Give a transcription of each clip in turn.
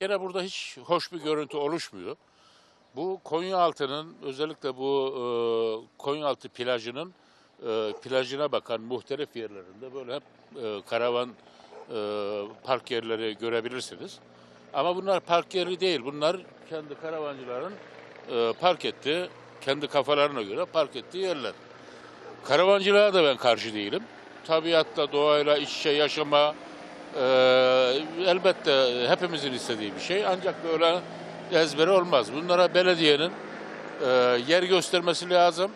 Gene burada hiç hoş bir görüntü oluşmuyor. Bu Konyaaltı'nın özellikle bu e, Konyaaltı plajının e, plajına bakan muhtelif yerlerinde böyle hep e, karavan e, park yerleri görebilirsiniz. Ama bunlar park yeri değil. Bunlar kendi karavancıların e, park ettiği, kendi kafalarına göre park ettiği yerler. Karavancılığa da ben karşı değilim. Tabiatla, doğayla iç içe yaşama e, elbette hepimizin istediği bir şey. Ancak böyle ezbere olmaz. Bunlara belediyenin e, yer göstermesi lazım.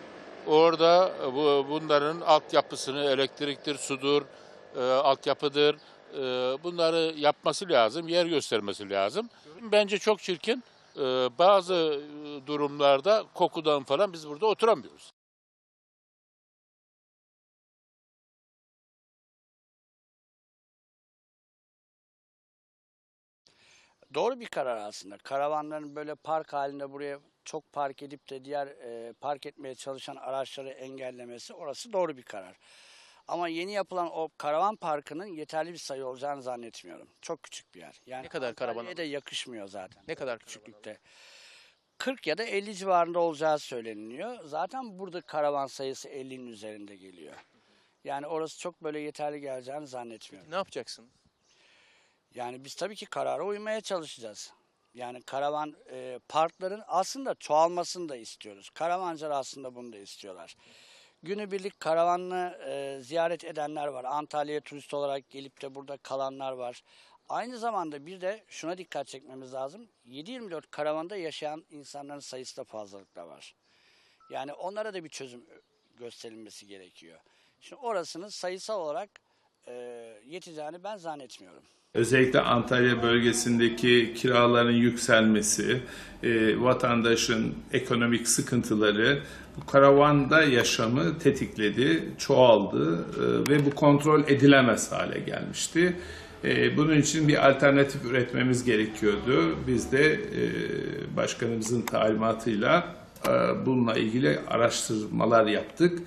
Orada bu, bunların altyapısını, elektriktir, sudur, e, altyapıdır, e, bunları yapması lazım, yer göstermesi lazım. Bence çok çirkin. E, bazı durumlarda kokudan falan biz burada oturamıyoruz. Doğru bir karar aslında. Karavanların böyle park halinde buraya çok park edip de diğer e, park etmeye çalışan araçları engellemesi orası doğru bir karar. Ama yeni yapılan o karavan parkının yeterli bir sayı olacağını zannetmiyorum. Çok küçük bir yer. Yani Ne kadar karavan da yakışmıyor zaten. Ne kadar küçüklükte. 40 ya da 50 civarında olacağı söyleniliyor. Zaten burada karavan sayısı 50'nin üzerinde geliyor. Yani orası çok böyle yeterli geleceğini zannetmiyorum. Ne yapacaksın? Yani biz tabii ki karara uymaya çalışacağız. Yani karavan e, parkların aslında çoğalmasını da istiyoruz. Karavancılar aslında bunu da istiyorlar. Günübirlik karavanlı e, ziyaret edenler var. Antalya'ya turist olarak gelip de burada kalanlar var. Aynı zamanda bir de şuna dikkat çekmemiz lazım. 7-24 karavanda yaşayan insanların sayısı da fazlalıkla var. Yani onlara da bir çözüm gösterilmesi gerekiyor. Şimdi orasının sayısal olarak e, yeteceğini ben zannetmiyorum. Özellikle Antalya bölgesindeki kiraların yükselmesi, e, vatandaşın ekonomik sıkıntıları bu karavanda yaşamı tetikledi, çoğaldı e, ve bu kontrol edilemez hale gelmişti. E, bunun için bir alternatif üretmemiz gerekiyordu. Biz de e, başkanımızın talimatıyla e, bununla ilgili araştırmalar yaptık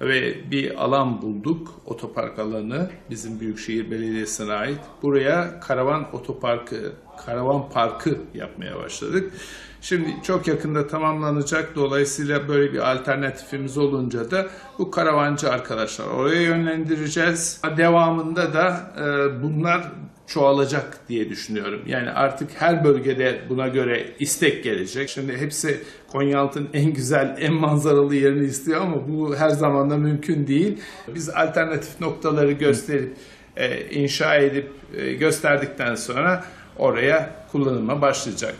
ve bir alan bulduk, otopark alanı bizim Büyükşehir Belediyesi'ne ait. Buraya karavan otoparkı, karavan parkı yapmaya başladık. Şimdi çok yakında tamamlanacak. Dolayısıyla böyle bir alternatifimiz olunca da bu karavancı arkadaşlar oraya yönlendireceğiz. Devamında da e, bunlar çoğalacak diye düşünüyorum. Yani artık her bölgede buna göre istek gelecek. Şimdi hepsi Konyaaltı'nın en güzel, en manzaralı yerini istiyor ama bu her zaman da mümkün değil. Biz alternatif noktaları gösterip, e, inşa edip e, gösterdikten sonra oraya kullanıma başlayacak.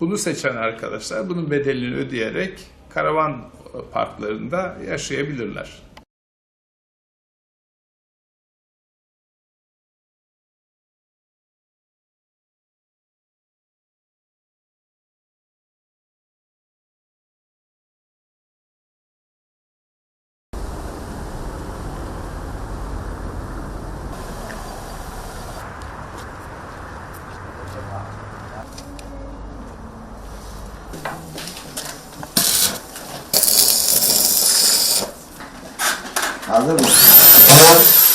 Bunu seçen arkadaşlar bunun bedelini ödeyerek karavan parklarında yaşayabilirler. Hazır mısın? Hazır.